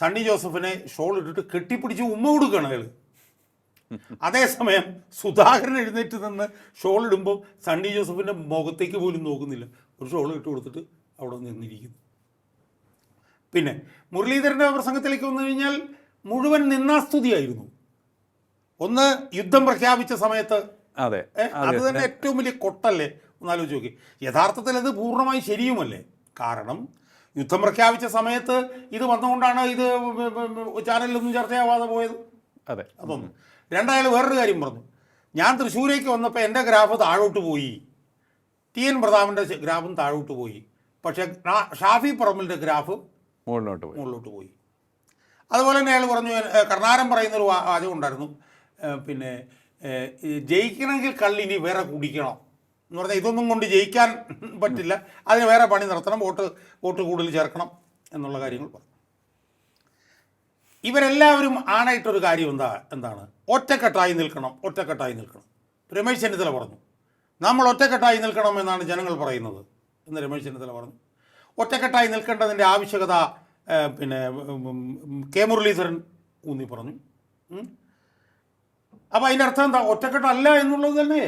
സണ്ണി ജോസഫിനെ ഷോൾ ഇട്ടിട്ട് കെട്ടിപ്പിടിച്ച് ഉമ്മ കൊടുക്കുകയാണ് അയാൾ അതേസമയം സുധാകരൻ എഴുന്നേറ്റ് നിന്ന് ഷോൾ ഇടുമ്പോൾ സണ്ണി ജോസഫിന്റെ മുഖത്തേക്ക് പോലും നോക്കുന്നില്ല. ഒരു ഷോൾ ഇട്ട് കൊടുത്തിട്ട് അവിടെ നിന്നിരിക്കുന്നു. പിന്നെ മുരളീധരന്റെ പ്രസംഗത്തിലേക്ക് വന്നു കഴിഞ്ഞാൽ മുഴുവൻ നിന്നാസ്തുതിയായിരുന്നു. ഒന്ന് യുദ്ധം പ്രഖ്യാപിച്ച സമയത്ത് അതെ അത് തന്നെ. ഏറ്റവും വലിയ കൊട്ടല്ലേ? ഒന്നാലോചിച്ച് നോക്കി. യഥാർത്ഥത്തിൽ അത് പൂർണമായി ശരിയുമല്ലേ? കാരണം യുദ്ധം പ്രഖ്യാപിച്ച സമയത്ത് ഇത് വന്നുകൊണ്ടാണ് ഇത് ചാനലിലൊന്നും ചർച്ചയാവാതെ പോയത്. അതെ. അതൊന്ന് രണ്ടായാൾ വേറൊരു കാര്യം പറഞ്ഞു. ഞാൻ തൃശ്ശൂരേക്ക് വന്നപ്പോൾ എന്റെ ഗ്രാഫ് താഴോട്ട് പോയി. ടി എൻ പ്രതാപന്റെ ഗ്രാഫും താഴോട്ട് പോയി. പക്ഷേ ഷാഫി പറമ്പലിന്റെ ഗ്രാഫ് മുകളിലോട്ട് പോയി. മുകളിലോട്ട് പോയി. അതുപോലെ തന്നെ അയാൾ പറഞ്ഞു കർണാരം പറയുന്നൊരു വാചകം ഉണ്ടായിരുന്നു. പിന്നെ ജയിക്കണമെങ്കിൽ കള്ളിനി വേറെ കുടിക്കണം. എന്ന് പറഞ്ഞാൽ ഇതൊന്നും കൊണ്ട് ജയിക്കാൻ പറ്റില്ല. അതിന് വേറെ പണി നടത്തണം. വോട്ട് വോട്ട് കൂടുതൽ ചേർക്കണം എന്നുള്ള കാര്യങ്ങൾ പറഞ്ഞു. ഇവരെല്ലാവരും ആണായിട്ടൊരു കാര്യം എന്താ എന്താണ്? ഒറ്റക്കെട്ടായി നിൽക്കണം ഒറ്റക്കെട്ടായി നിൽക്കണം. രമേശ് ചെന്നിത്തല പറഞ്ഞു. നമ്മൾ ഒറ്റക്കെട്ടായി നിൽക്കണം എന്നാണ് ജനങ്ങൾ പറയുന്നത് എന്ന് രമേശ് ചെന്നിത്തല പറഞ്ഞു. ഒറ്റക്കെട്ടായി നിൽക്കേണ്ടതിന്റെ ആവശ്യകത പിന്നെ കെ മുരളീധരൻ ഊന്നി പറഞ്ഞു. അപ്പോൾ അതിന്റെ അർത്ഥം എന്താ? ഒറ്റക്കെട്ടല്ല എന്നുള്ളത് തന്നെ.